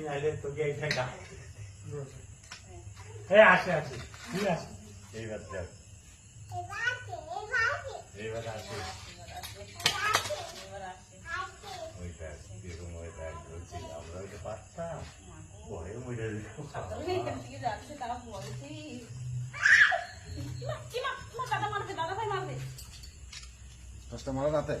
নাইলে তোকে এইটা ডাক হ্যাঁ। আসে আসে। ঠিক আছে এইবার যাও এইবার আসে। ওইটা কীরকম ওইটা বলছি আমরা ওইটা পারতাম। পরে মরে দশটা মারা রাতে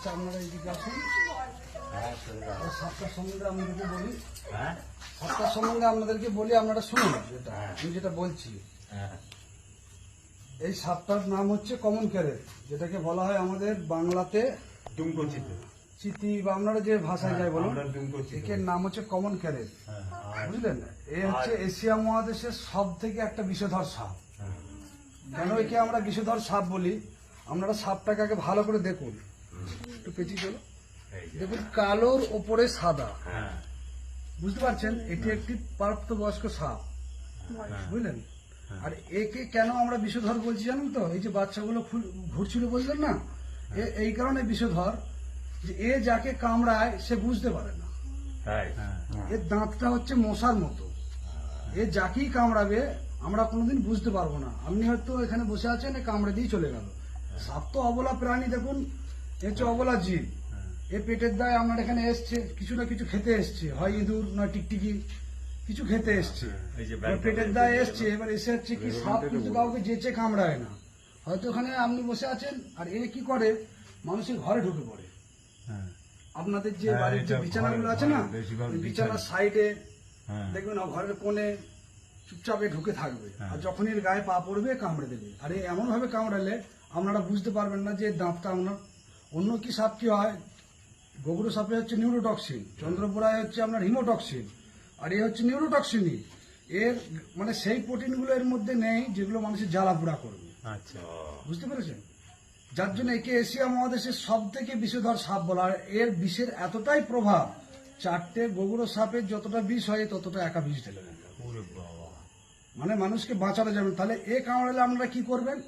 আচ্ছা আপনারা এইদিকে আসুন। হ্যাঁ সাতটার সম্বন্ধে আপনাদেরকে বলি। হ্যাঁ? সাতটার সম্বন্ধে আপনাদেরকে বলি আপনারা শুনুন যেটা হ্যাঁ। আমি যেটা বলছি। এই সাপটার নাম হচ্ছে কমন ক্যারেট যেটাকে বলা হয় আমাদের বাংলাতে ডুমকো চিতে চিতি বা আপনারা যে ভাষায় যাই বলুন একের নাম হচ্ছে কমন ক্যারেট বুঝলেন? এ হচ্ছে এশিয়া মহাদেশের সব থেকে একটা বিষধর সাপ। কেন একে আমরা বিষধর সাপ বলি? আপনারা সাপটাকে আগে ভালো করে দেখুন। একটু পেঁচিয়ে চলো দেখুন কালোর ওপরে সাদা। হ্যাঁ। বুঝতে পারছেন? এটি একটি প্রাপ্তবয়স্ক সাপ। বুঝলেন? আর একে কেন আমরা বিষধর বলছি জানেন তো? এই যে বাচ্চাগুলো ঘুরছিল বললেন না? এই কারণে বিষধর যে এ যাকে কামড়ায় সে বুঝতে পারে না। এর দাঁতটা হচ্ছে মশার মতো। এ যাকেই কামড়াবে আমরা কোনোদিন বুঝতে পারব না। আপনি হয়তো এখানে বসে আছেন কামড়ে দিয়ে চলে গেল। সাপ তো অবলা প্রাণী দেখুন এ হচ্ছে অবলা জীব এ পেটের দায় আপনার এখানে এসছে কিছু না কিছু খেতে এসছে। হয় ইঁদুর নয় টিকটিকি কিছু খেতে এসছে। ব্যাগটা পেটের দায় এসছে এবার এসে হচ্ছে কি সাপ কিন্তু কাউকে যেচে কামড়ায় না। হয়তো ওখানে আপনি বসে আছেন আর এ কি করে? মানুষের ঘরে ঢুকে পড়ে। আপনাদের যে হ্যাঁ, বাড়ির যে বিছানাগুলো আছে না। বিছানার সাইডে হ্যাঁ। দেখবেন ঘরের কোণে চুপচাপে ঢুকে থাকবে। আর যখন এর গায়ে পা পড়বে কামড়ে দেবে। আর এমন ভাবে কামড়ালে আপনারা বুঝতে পারবেন না যে দাঁতটা আপনার অন্য কি সাপ কি হয়? গোগুড়ো সাপে হচ্ছে নিউরোটক্সিন চন্দ্রপুরায় হচ্ছে আপনার হিমোটক্সিন আর এ হচ্ছে নিউরোটক্সিনই এর মানে সেই প্রোটিনগুলো এর মধ্যে নেই যেগুলো মানুষের জ্বালা পোড়া করবে। আচ্ছা। বুঝতে পেরেছেন? যার জন্য একে এশিয়া মহাদেশের সব থেকে বিষধর সাপ বলা আর এর বিষের এতটাই প্রভাব চারটে গোগুড়ো সাপের যতটা বিষ হয় ততটা একা বিষ ঢেলে মানে মানুষকে বাঁচানো যাবে। তাহলে এ কামড়ালে আপনারা কি করবেন?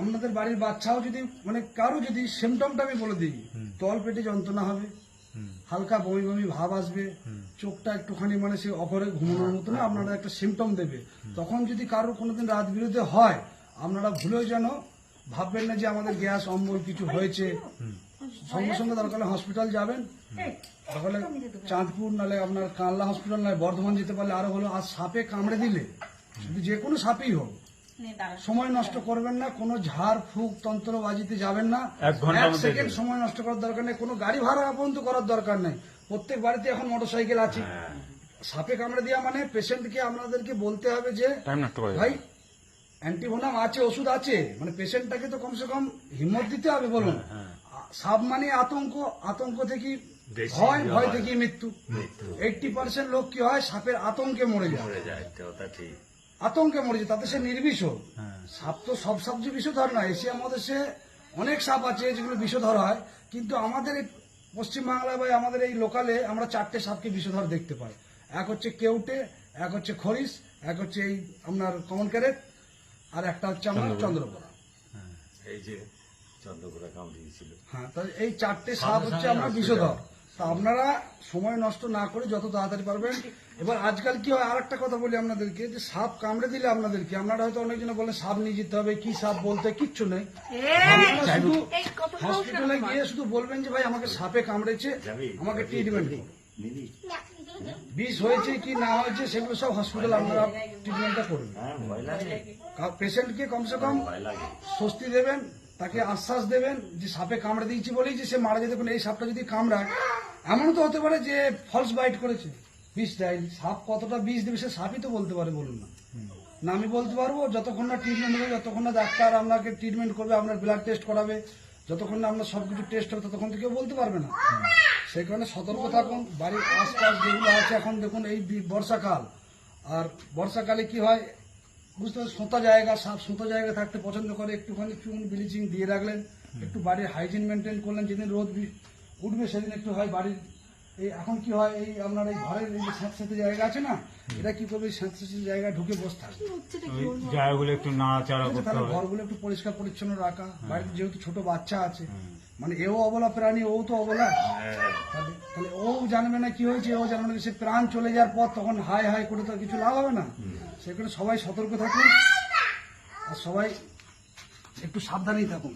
আপনাদের বাড়ির বাচ্চাও যদি মানে কারও যদি সিমটমটা আমি বলে দিই তল পেটে যন্ত্রণা হবে হালকা বমি বমি ভাব আসবে চোখটা একটুখানি মানে সে অপরে ঘুমানোর মতো না আপনারা একটা সিমটম দেবে। তখন যদি কারোর কোনোদিন রাত বিরোধে হয় আপনারা ভুলেও যেন ভাববেন না যে আমাদের গ্যাস অম্বল কিছু হয়েছে। সঙ্গে সঙ্গে দরকার হলে হসপিটাল যাবেন। তাহলে চাঁদপুর নালে আপনার কানলা হসপিটাল নয় বর্ধমান যেতে পারলে আরও হলো। আর সাপে কামড়ে দিলে যে কোনো সাপই হোক সময় নষ্ট করবেন না কোনো ঝাড় ফুক তন্ত্রবাজিতে যাবেন না। এক সেকেন্ড সময় নষ্ট করার দরকার নেই কোনো গাড়ি ভাড়া পর্যন্ত করার দরকার নেই। প্রত্যেক বাড়িতে এখন মোটরসাইকেল আছে। হ্যাঁ। সাপে কামড়ে দেওয়া মানে পেশেন্টকে আপনাদেরকে বলতে হবে যে টাইম নষ্ট করে ভাই অ্যান্টিভোনাম আছে ওষুধ আছে মানে পেশেন্টটাকে তো কমসে কম হিম্মত দিতে হবে বলুন। সাপ মানে আতঙ্ক আতঙ্ক থেকে ভয় ভয়। থেকে মৃত্যু। মৃত্যু। এইটটি পার্সেন্ট লোক কি হয় সাপের আতঙ্কে মরে যায়। আতঙ্কে মরে যায় তাতে সে নির্বিষ। সাপ তো সব সাপ যে বিষধর নয় এশিয়া মহাদেশে অনেক সাপ আছে যেগুলো বিষধর হয় কিন্তু আমাদের এই পশ্চিমবাংলায় বা আমাদের এই লোকালে আমরা চারটে সাপকে বিষধর দেখতে পাই। এক হচ্ছে কেউটে এক হচ্ছে খরিস এক হচ্ছে এই আপনার কমন ক্যারেট আর একটা হচ্ছে আমার চন্দ্রপোড়া এই যে চন্দ্রপুরা কামড়িয়েছিল হ্যাঁ তাহলে এই চারটে সাপ হচ্ছে আমরা বিষধর। তা আপনারা সময় নষ্ট না করে যত তাড়াতাড়ি পারবেন। এবার আজকাল কি হয় আরেকটা কথা বলি আপনাদেরকে যে সাপ কামড়ে দিলে আপনাদেরকে আপনারা হয়তো অনেকজনে বলে সাপ নিয়ে যেতে হবে কি সাপ বলতে কিচ্ছু নেই। আপনারা শুধু হসপিটালে গিয়ে শুধু বলবেন যে ভাই আমাকে সাপে কামড়েছে আমাকে ট্রিটমেন্ট বিষ হয়েছে কি না হয়েছে সেগুলো সব হসপিটাল আপনারা ট্রিটমেন্টটা করবেন হ্যাঁ ভয় লাগে। পেশেন্টকে কমসে কম স্বস্তি দেবেন তাকে আশ্বাস দেবেন যে সাপে কামড়ে দিয়েছি বলেই যে সে মারা যেতে পারে এই সাপটা যদি কামড়ায় এমন তো হতে পারে যে ফলস বাইট করেছে। বিষ দেয়নি সাপ কতটা বিষ দেবে সে সাপই তো বলতে পারে, বলুন না। না, আমি বলতে পারব, যতক্ষণ না ট্রিটমেন্ট হবে, যতক্ষণ না ডাক্তার আপনাকে ট্রিটমেন্ট করবে, আপনার ব্লাড টেস্ট করাবে, যতক্ষণ না আপনার সবকিছু টেস্ট হবে, ততক্ষণ তো কেউ বলতে পারবে না। সেই কারণে সতর্ক থাকুন, বাড়ির আশপাশ যেগুলো আছে এখন, দেখুন, এই বর্ষাকাল। আর বর্ষাকালে কি হয় বুঝতে পারছেন? সোঁতা জায়গা সাপ সোঁতা জায়গা থাকতে পছন্দ করে। একটুখানি চুন ব্লিচিং দিয়ে রাখলেন। একটু বাড়ির হাইজিন মেনটেন করলেন। যেদিন রোদ উঠবে সেদিন একটু হয় বাড়ির এই এখন কি হয় এই আপনার এই ঘরের এই যে স্যাঁতস্যাঁতে জায়গা আছে না এটা কি করবে? স্যাঁতস্যাঁতে জায়গায় ঢুকে বসে থাকবে। কি হচ্ছে এটা কি ওই বলব? জায়গাগুলো একটু নাড়াচাড়া করতে হবে। ঘরগুলো একটু পরিষ্কার পরিচ্ছন্ন রাখা। বাড়িতে যেহেতু ছোট বাচ্চা আছে মানে এও অবলা প্রাণী, ও তো অবলা। তাহলে ও জানবে না কি হয়েছে, ও জানবে না সে প্রাণ চলে যাওয়ার পর তখন হাই হাই করে তো কিছু লাভ হবে না। সেখানে সবাই সতর্ক থাকুন। আর সবাই একটু সাবধানেই থাকুন।